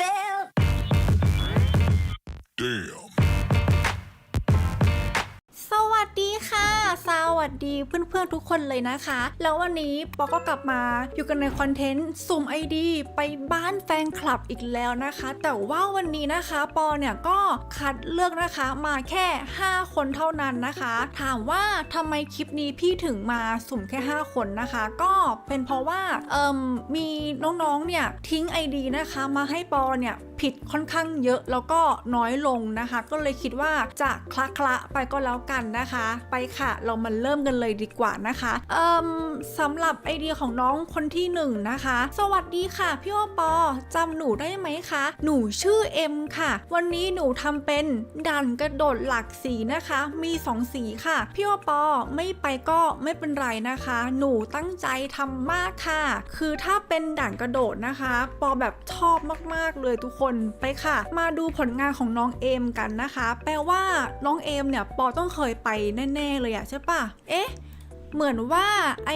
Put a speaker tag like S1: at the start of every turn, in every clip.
S1: fell.
S2: Damn.
S3: วัสดีเพื่อนๆทุกคนเลยนะคะ แล้ววันนี้ปอก็กลับมาอยู่กันในคอนเทนต์สุ่มไอดีไปบ้านแฟนคลับอีกแล้วนะคะ แต่ว่าวันนี้นะคะปอเนี่ยก็คัดเลือกนะคะมาแค่ 5 คนเท่านั้นนะคะ ถามว่าทำไมคลิปนี้พี่ถึงมาสุ่มแค่ 5 คนนะคะ ก็เป็นเพราะว่าเอิมมีน้องๆเนี่ยทิ้ง ID นะคะมาให้ปอเนี่ยผิดค่อนข้างเยอะแล้วก็น้อยลงนะคะ ก็เลยคิดว่าจะคละคละๆไปก็แล้วกันนะคะ ไปค่ะเรามาเริ่มริ่มกันเลยดีกว่านะคะเอ่มสำหรับไอเดียของน้องคนที่หนึ่งนะคะ สวัสดีค่ะ พี่โอปอจำหนูได้ไหมคะ หนูชื่อเอ็มค่ะ วันนี้หนูทำเป็นดันกระโดดหลักสีนะคะ มีสองสีค่ะ พี่โอปอไม่ไปก็ไม่เป็นไรนะคะ หนูตั้งใจทำมากค่ะ คือถ้าเป็นด่านกระโดดนะคะ ปอแบบชอบมากๆเลยทุกคนไปค่ะ มาดูผลงานของน้องเอมกันนะคะ แปลว่าน้องเอมเนี่ยปอต้องเคยไปแน่ ๆ เลยอะใช่ปะเอ๊ะ เหมือนว่า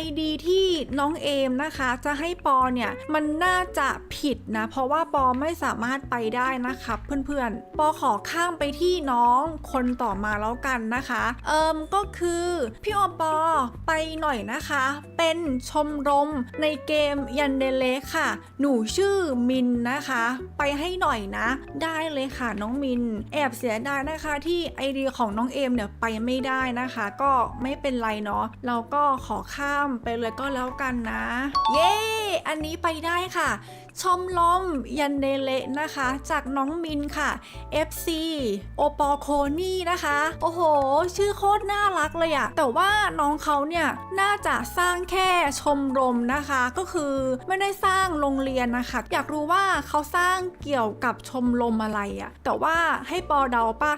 S3: ID ที่น้องเอมนะคะ จะให้ปอเนี่ยมันน่าจะผิดนะ เพราะว่าปอไม่สามารถไปได้นะครับเพื่อนๆ ปอขอข้ามไปที่น้องคนต่อมาแล้วกันนะคะ เอิมก็คือพี่อปอไปหน่อยนะคะ เป็นชมรมในเกมยันเดเลค่ะ หนูชื่อมินนะคะ ไปให้หน่อยนะ ได้เลยค่ะน้องมิน แอบเสียดายนะคะที่ไอเดียของน้องเอมเนี่ยไปไม่ได้นะคะ ก็ไม่เป็นไรเนาะเราก็ขอข้ามไปเลยก็แล้วกันนะ เย้ อันนี้ไปได้ค่ะ ชมรมยันเดเลนะคะ จากน้องมินค่ะ FC โอปอโคนี่นะคะ โอ้โห ชื่อโคตรน่ารักเลยอะแต่ว่าน้องเขาเนี่ย น่าจะสร้างแค่ชมรมนะคะ ก็คือไม่ได้สร้างโรงเรียนนะคะ อยากรู้ว่าเขาสร้างเกี่ยวกับชมรมอะไรอะแต่ว่าให้ปอเดาป่ะ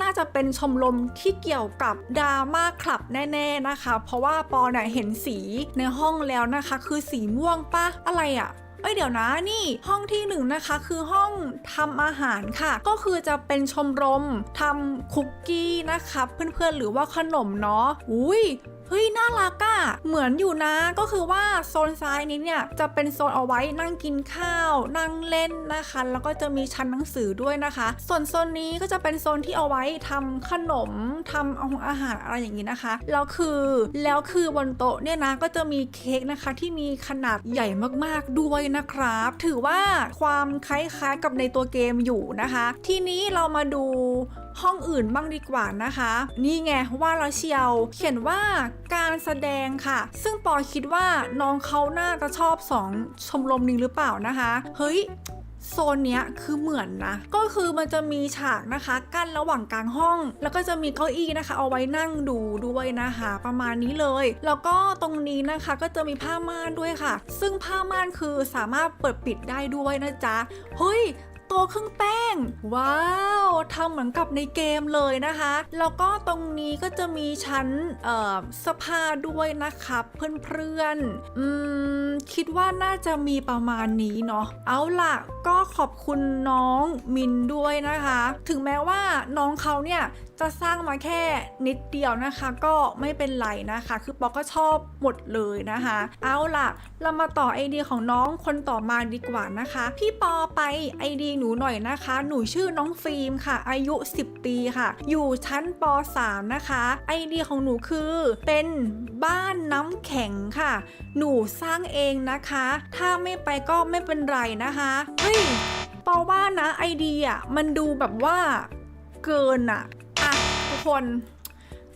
S3: น่าจะเป็นชมรมที่เกี่ยวกับดราม่าคลับแน่ ๆนะคะ เพราะว่าปอเนี่ยเห็นสีในห้องแล้วนะคะ คือสีม่วงป่ะอะไรอะ เอ้ยเดี๋ยวนะนี่ห้องที่หนึ่งนะคะคือห้องทำอาหารค่ะ ก็คือจะเป็นชมรมทำคุกกี้นะคะเพื่อนๆหรือว่าขนมเนาะอุ้ย เฮ้ยน่ารักอะเหมือนอยู่นะก็คือว่าโซนซ้ายนี้เนี่ยจะเป็นโซนเอาไว้นั่งกินข้าว นั่งเล่นนะคะ แล้วก็จะมีชั้นหนังสือด้วยนะคะ ส่วนโซนนี้ก็จะเป็นโซนที่เอาไว้ทำขนมทำอาหารอะไรอย่างนี้นะคะแล้วคือแล้วคือบนโต๊ะเนี่ยนะก็จะมีเค้กนะคะที่มีขนาดใหญ่มากๆด้วยนะครับ ถือว่าความคล้ายๆกับในตัวเกมอยู่นะคะ ทีนี้เรามาดูห้องอื่นบ้างดีกว่านะคะ นี่ไงว่าแล้วเชียวเขียนว่าการแสดงค่ะ ซึ่งปอคิดว่าน้องเขาน่าจะชอบสองชมรมนี้หรือเปล่านะคะ เฮ้ยโซนเนี้ยคือเหมือนนะ ก็คือมันจะมีฉากนะคะ กั้นระหว่างกลางห้อง แล้วก็จะมีเก้าอี้นะคะ เอาไว้นั่งดูด้วยนะคะ ประมาณนี้เลย แล้วก็ตรงนี้นะคะก็จะมีผ้าม่านด้วยค่ะ ซึ่งผ้าม่านคือสามารถเปิดปิดได้ด้วยนะจ๊ะ เฮ้ย ครึ่งแป้ง ว้าวทำเหมือนกับในเกมเลยนะคะ แล้วก็ตรงนี้ก็จะมีชั้นเอ่อสภาด้วยนะคะเพื่อนๆอืมคิดว่าน่าจะมีประมาณนี้เนาะเอาล่ะก็ขอบคุณน้องมินด้วยนะคะ ถึงแม้ว่าน้องเขาเนี่ยจะสร้างมาแค่นิดเดียวนะคะ ก็ไม่เป็นไรนะคะ คือปอก็ชอบหมดเลยนะคะ เอาล่ะ เรามาต่อไอเดียของน้องคนต่อมาดีกว่านะคะ พี่ปอไปไอเดียหนูหน่อยนะคะ หนูชื่อน้องฟิล์มค่ะ อายุ 10 ปีค่ะ อยู่ชั้นป .3 นะคะ ไอเดียของหนูคือเป็นบ้านน้ำแข็งค่ะ หนูสร้างเองนะคะ ถ้าไม่ไปก็ไม่เป็นไรนะคะเฮ้ยปอว่านะไอเดียมันดูแบบว่าเกินอะอะทุกคน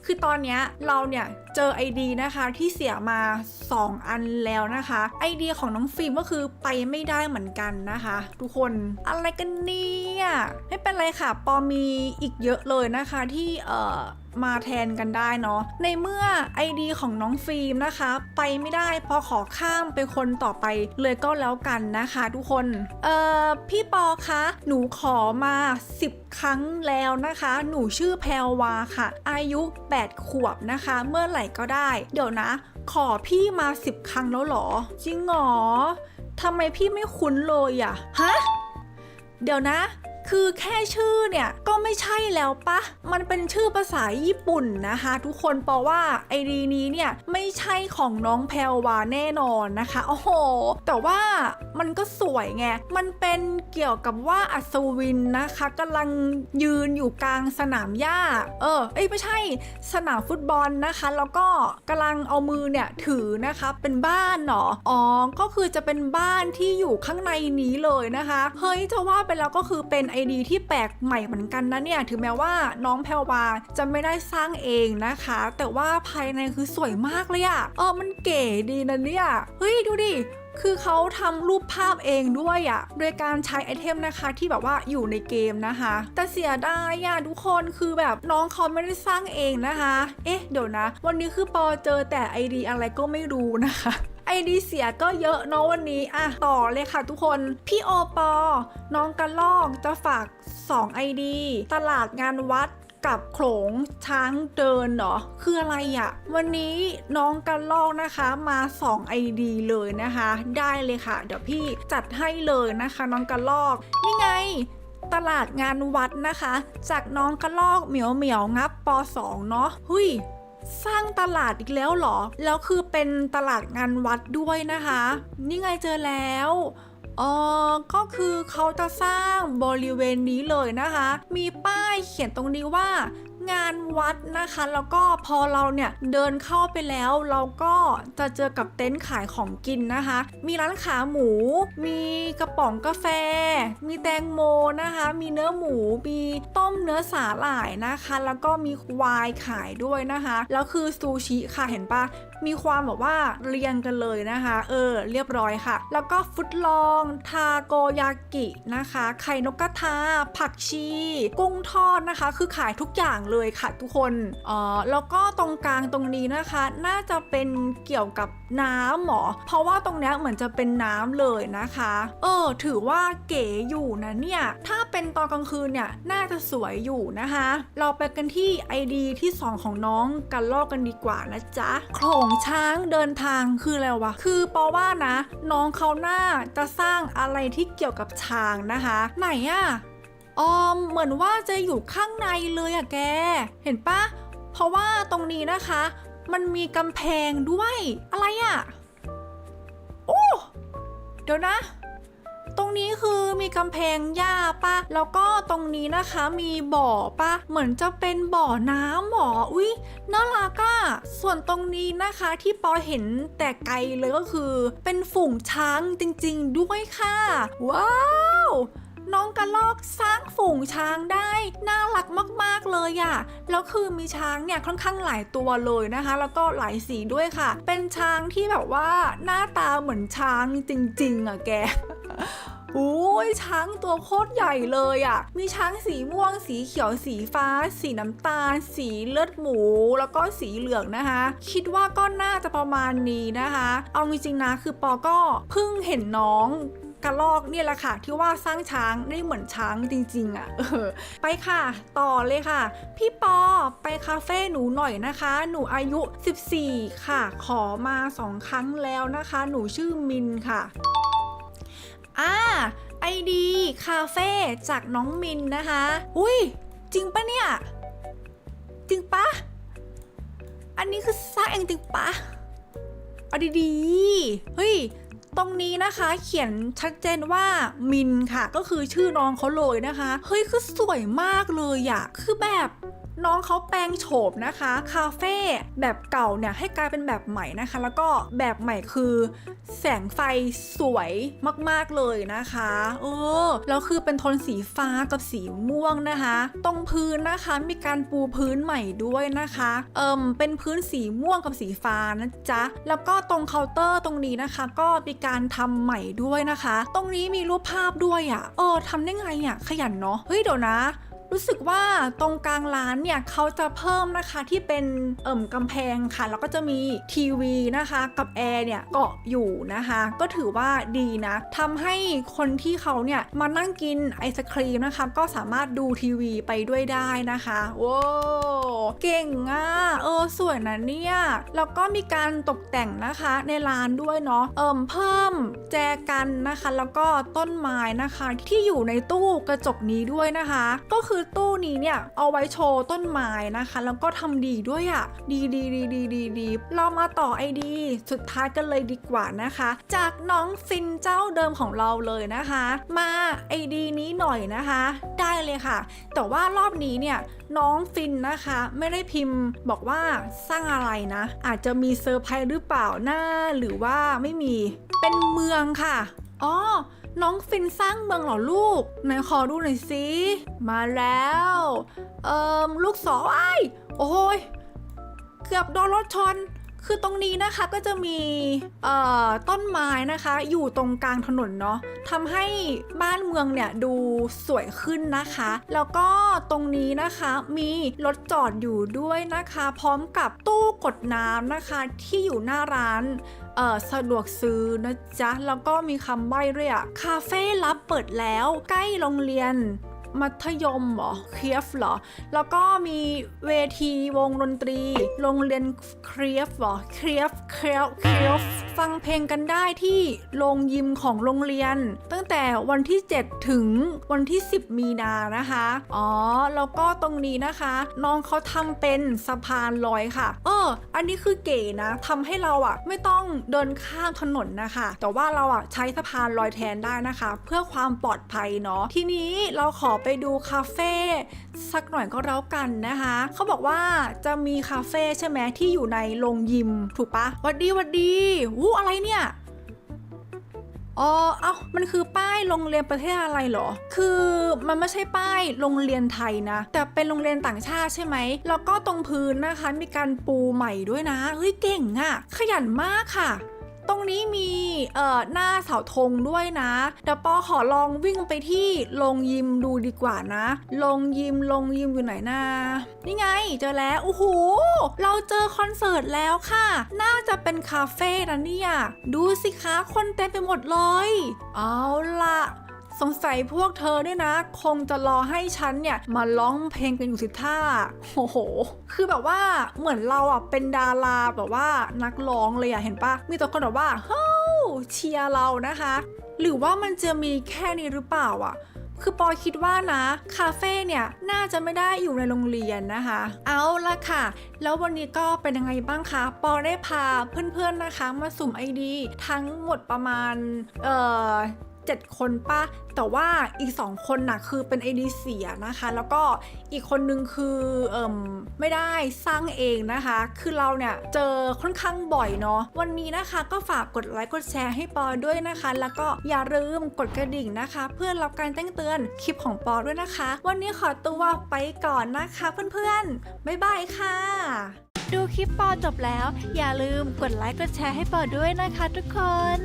S3: คือตอนเนี้ยเราเนี่ยเจอไอดีนะคะที่เสียมา 2 อันแล้วนะคะ ไอเดียของน้องฟิล์มก็คือไปไม่ได้เหมือนกันนะคะ ทุกคนอะไรกันเนี่ยไม่เป็นไรค่ะ ปอมีอีกเยอะเลยนะคะที่เอ่อ มาแทนกันได้เนาะในเมื่อ ID ของน้องฟิล์มนะคะ ไปไม่ได้พอขอข้ามไปคนต่อไปเลยก็แล้วกันนะคะทุกคน เอ่อ พี่ปอคะหนูขอมา 10 ครั้งแล้วนะคะ หนูชื่อแพรวาค่ะ อายุ 8 ขวบนะคะ เมื่อไหร่ก็ได้ เดี๋ยวนะ ขอพี่มา 10 ครั้งแล้วหรอ จริงหรอทำไมพี่ไม่คุ้นเลยอะฮะ เดี๋ยวนะ คือแค่ชื่อเนี่ยก็ไม่ใช่แล้วปะ มันเป็นชื่อภาษาญี่ปุ่นนะคะ ทุกคนเพราะว่าไอดีนี้เนี่ยไม่ใช่ของน้องแพรวาแน่นอนนะคะ โอ้โห แต่ว่ามันก็สวยไง มันเป็นเกี่ยวกับว่าอัศวินนะคะกำลังยืนอยู่กลางสนามหญ้า เออ เอ้ยไม่ใช่สนามฟุตบอลนะคะ แล้วก็กำลังเอามือเนี่ยถือนะคะเป็นบ้านเนาะอ๋อ ก็คือจะเป็นบ้านที่อยู่ข้างในนี้เลยนะคะ เฮ้ยจะว่าไปแล้วก็คือเป็นไอดีที่แปลกใหม่เหมือนกันนะเนี่ยถึงแม้ว่าน้องแพรวาจะไม่ได้สร้างเองนะคะ แต่ว่าภายในคือสวยมากเลยอะเออมันเก๋ดีนะเนี่ยเฮ้ยดูดิคือเขาทำรูปภาพเองด้วยอะ่ะ โดยการใช้ไอเทมนะคะที่แบบว่าอยู่ในเกมนะคะ แต่เสียดายอะทุกคนคือแบบน้องเขาไม่ได้สร้างเองนะคะ เอ๊ะเดี๋ยวนะ วันนี้คือปอเจอแต่ไอดีอะไรก็ไม่รู้นะคะ ไอดีเสียก็เยอะเนาะวันนี้อะต่อเลยค่ะทุกคน พี่โอปอ น้องกระลอกจะฝาก 2 ID ตลาดงานวัดกับโขงช้างเดินเหรอคืออะไรอะ่ะ วันนี้น้องกันลอกนะคะมา2 ID เลยนะคะ ได้เลยค่ะ เดี๋ยวพี่จัดให้เลยนะคะน้องกันลอกนี่ไงตลาดงานวัดนะคะ จากน้องกระลอกเหมียวเหมียวงับป .2 เนาะหุย สร้างตลาดอีกแล้วหรอ แล้วคือเป็นตลาดงานวัดด้วยนะคะ นี่ไงเจอแล้วอ๋อก็คือเขาจะสร้างบริเวณนี้เลยนะคะ มีป้ายเขียนตรงนี้ว่า งานวัดนะคะ แล้วก็พอเราเนี่ยเดินเข้าไปแล้วเราก็จะเจอกับเต็นท์ขายของกินนะคะ มีร้านขาหมู มีกระป๋องกาแฟ มีแตงโมนะคะ มีเนื้อหมู มีต้มเนื้อสาหร่ายนะคะ แล้วก็มีควายขายด้วยนะคะ แล้วคือซูชิค่ะเห็นปะ มีความแบบว่าเรียงกันเลยนะคะ เออ เรียบร้อยค่ะ แล้วก็ฟุตลอง ทาโกยากินะคะ ไข่นกกระทา ผักชี กุ้งทอดนะคะ คือขายทุกอย่างเลยค่ะทุกคนเออแล้วก็ตรงกลางตรงนี้นะคะ น่าจะเป็นเกี่ยวกับน้ำหมอ เพราะว่าตรงนี้เหมือนจะเป็นน้ำเลยนะคะ เออ ถือว่าเก๋อยู่นะเนี่ย ถ้าเป็นตอนกลางคืนเนี่ย น่าจะสวยอยู่นะคะ เราไปกันที่ ID ที่ 2 ของน้องกันลอกกันดีกว่านะจ๊ะโขลงช้างเดินทางคืออะไรวะ คือปอว่านะ น้องเขาหน้าจะสร้างอะไรที่เกี่ยวกับช้างนะคะ ไหนอะออมเหมือนว่าจะอยู่ข้างในเลยอะแก เห็นปะ เพราะว่าตรงนี้นะคะ มันมีกำแพงด้วย อะไรอะโอ้ เดี๋ยวนะ ตรงนี้คือมีกำแพงหญ้าปะแล้วก็ตรงนี้นะคะมีบ่อปะเหมือนจะเป็นบ่อน้ำหมออุ๊ยน่ารักอะส่วนตรงนี้นะคะที่ปอเห็นแต่ไกลเลยก็คือ เป็นฝูงช้างจริง ๆ ด้วยค่ะ ว้าว ระลอกสร้างฝูงช้างได้ น่ารักมากๆเลยอะแล้วคือมีช้างเนี่ยค่อนข้างหลายตัวเลยนะคะ แล้วก็หลายสีด้วยค่ะ เป็นช้างที่แบบว่าหน้าตาเหมือนช้างจริง ๆอะแกโอ้ยช้างตัวโคตรใหญ่เลยอะ่ะ มีช้างสีม่วง สีเขียว สีฟ้า สีน้ำตาล สีเลือดหมู แล้วก็สีเหลืองนะคะ คิดว่าก็น่าจะประมาณนี้นะคะ เอาจริงๆนะคือปอก็เพิ่งเห็นน้อง กระลอกเนี่ยแหละค่ะที่ว่าสร้างช้างได้เหมือนช้างจริงๆอะ่ะเออไปค่ะ ต่อเลยค่ะ พี่ปอไปคาเฟ่หนูหน่อยนะคะ หนูอายุ 14 ค่ะ ขอมาสองครั้งแล้วนะคะ หนูชื่อมินค่ะอ่าไอดีคาเฟ่จากน้องมินนะคะ อุ้ยจริงปะเนี่ย จริงปะอันนี้คือสร้างเองจริงปะเอาดีๆเฮ้ย ตรงนี้นะคะเขียนชัดเจนว่ามินค่ะ ก็คือชื่อน้องเขาเลยนะคะ เฮ้ยคือสวยมากเลยอะคือแบบ น้องเขาแปลงโฉมนะคะ คาเฟ่แบบเก่าเนี่ยให้กลายเป็นแบบใหม่นะคะ แล้วก็แบบใหม่คือ แสงไฟสวยมากๆเลยนะคะเออแล้วคือเป็นโทนสีฟ้ากับสีม่วงนะคะ ตรงพื้นนะคะมีการปูพื้นใหม่ด้วยนะคะเอิมเป็นพื้นสีม่วงกับสีฟ้านะจ๊ะแล้วก็ตรงเคาน์เตอร์ตรงนี้นะคะ ก็มีการทำใหม่ด้วยนะคะ ตรงนี้มีรูปภาพด้วยอะ่ะเออทำได้ไงอะ่ะขยันเนาะเฮ้ยเดี๋ยวนะ รู้สึกว่าตรงกลางร้านเนี่ยเขาจะเพิ่มนะคะที่เป็นเอิ่มกำแพงค่ะ แล้วก็จะมีทีวีนะคะ กับแอร์เนี่ยเกาะอยู่นะคะ ก็ถือว่าดีนะทำให้คนที่เขาเนี่ยมานั่งกินไอศครีมนะคะ ก็สามารถดูทีวีไปด้วยได้นะคะโว้เก่งอะเออสวยนะเนี่ยแล้วก็มีการตกแต่งนะคะในร้านด้วยเนาะเอิ่มเพิ่มแจกันนะคะ แล้วก็ต้นไม้นะคะ ที่อยู่ในตู้กระจกนี้ด้วยนะคะ ก็คือตู้นี้เนี่ยเอาไว้โชว์ต้นไม้นะคะ แล้วก็ทำดีด้วยอะ่ะ ดีดีดีดีดีดีเรามาต่อไอดี สุดท้ายกันเลยดีกว่านะคะ จากน้องฟินเจ้าเดิมของเราเลยนะคะ มาไอดีนี้หน่อยนะคะ ได้เลยค่ะ แต่ว่ารอบนี้เนี่ยน้องฟินนะคะ ไม่ได้พิมพ์บอกว่าสร้างอะไรนะ อาจจะมีเซอร์ไพรส์หรือเปล่าหนะหรือว่าไม่มีเป็นเมืองค่ะ อ๋อ น้องฟินสร้างเมืองเหรอลูก ไหนขอดูหน่อยสิ มาแล้ว เอิมลูกศรไอ้โอ้ย เกือบโดนรถชน คือตรงนี้นะคะก็จะมีต้นไม้นะคะอยู่ตรงกลางถนนเนาะทำให้บ้านเมืองเนี่ยดูสวยขึ้นนะคะ แล้วก็ตรงนี้นะคะมีรถจอดอยู่ด้วยนะคะ พร้อมกับตู้กดน้ำนะคะที่อยู่หน้าร้านสะดวกซื้อนะจ๊ะ แล้วก็มีคำใบ้ด้วยอะคาเฟ่ลับเปิดแล้วใกล้โรงเรียน มัธยมเหรอเคียฟเหรอ แล้วก็มีเวทีวงดนตรี โรงเรียนเคียฟเหรอเคียฟเคียฟเคียฟฟังเพลงกันได้ที่โรงยิมของโรงเรียน ตั้งแต่วันที่ 7 ถึงวันที่ 10 มีนานะคะ อ๋อ แล้วก็ตรงนี้นะคะ น้องเขาทำเป็นสะพานลอยค่ะ เออ อันนี้คือเก๋นะทำให้เราอะไม่ต้องเดินข้ามถนนนะคะ แต่ว่าเราอะใช้สะพานลอยแทนได้นะคะ เพื่อความปลอดภัยเนาะ ทีนี้เราขอไปดูคาเฟ่สักหน่อยก็แล้วกันนะคะ เขาบอกว่าจะมีคาเฟ่ใช่ไหมที่อยู่ในโรงยิมถูกปะวัดดีวัดดีวู้อะไรเนี่ยอ๋อ เอ้า มันคือป้ายโรงเรียนประเทศอะไรเหรอ คือมันไม่ใช่ป้ายโรงเรียนไทยนะ แต่เป็นโรงเรียนต่างชาติใช่ไหม แล้วก็ตรงพื้นนะคะ มีการปูใหม่ด้วยนะ เฮ้ย เก่งอะขยันมากค่ะ ตรงนี้มีเอ่อหน้าเสาธงด้วยนะเดี๋ยวปอขอลองวิ่งไปที่โรงยิมดูดีกว่านะโรงยิมโรงยิมอยู่ไหนนะนี่ไงเจอแล้วโอ้โหเราเจอคอนเสิร์ตแล้วค่ะ น่าจะเป็นคาเฟ่นะเนี่ยดูสิคะคนเต็มไปหมดเลย เอาละ สงสัยพวกเธอเนี่ยนะ คงจะรอให้ฉันเนี่ยมาร้องเพลงกันอยู่สิท่าโอ้โห คือแบบว่าเหมือนเราอะเป็นดาราแบบว่านักร้องเลยอะเห็นปะมีแต่คนแบบว่าเฮ้ยเชียร์เรานะคะ หรือว่ามันจะมีแค่นี้หรือเปล่าอะคือปอคิดว่านะ คาเฟ่เนี่ยน่าจะไม่ได้อยู่ในโรงเรียนนะคะ เอาละค่ะ แล้ววันนี้ก็เป็นยังไงบ้างคะ ปอได้พาเพื่อนๆนะคะ มาสุ่มไอดี ทั้งหมดประมาณ เอ่อ 7 คนปะแต่ว่าอีก 2 คนน่ะคือเป็น ID เสียนะคะ แล้วก็อีกคนนึงคือเอ่มไม่ได้สร้างเองนะคะ คือเราเนี่ยเจอค่อนข้างบ่อยเนาะวันนี้นะคะก็ฝากกดไลค์กดแชร์ให้ปอด้วยนะคะ แล้วก็อย่าลืมกดกระดิ่งนะคะ เพื่อรับการแจ้งเตือนคลิปของปอด้วยนะคะ วันนี้ขอตัวไปก่อนนะคะเพื่อนๆบ๊ายบายค่ะดูคลิปปอจบแล้ว อย่าลืมกดไลค์กดแชร์ให้ปอด้วยนะคะทุกคน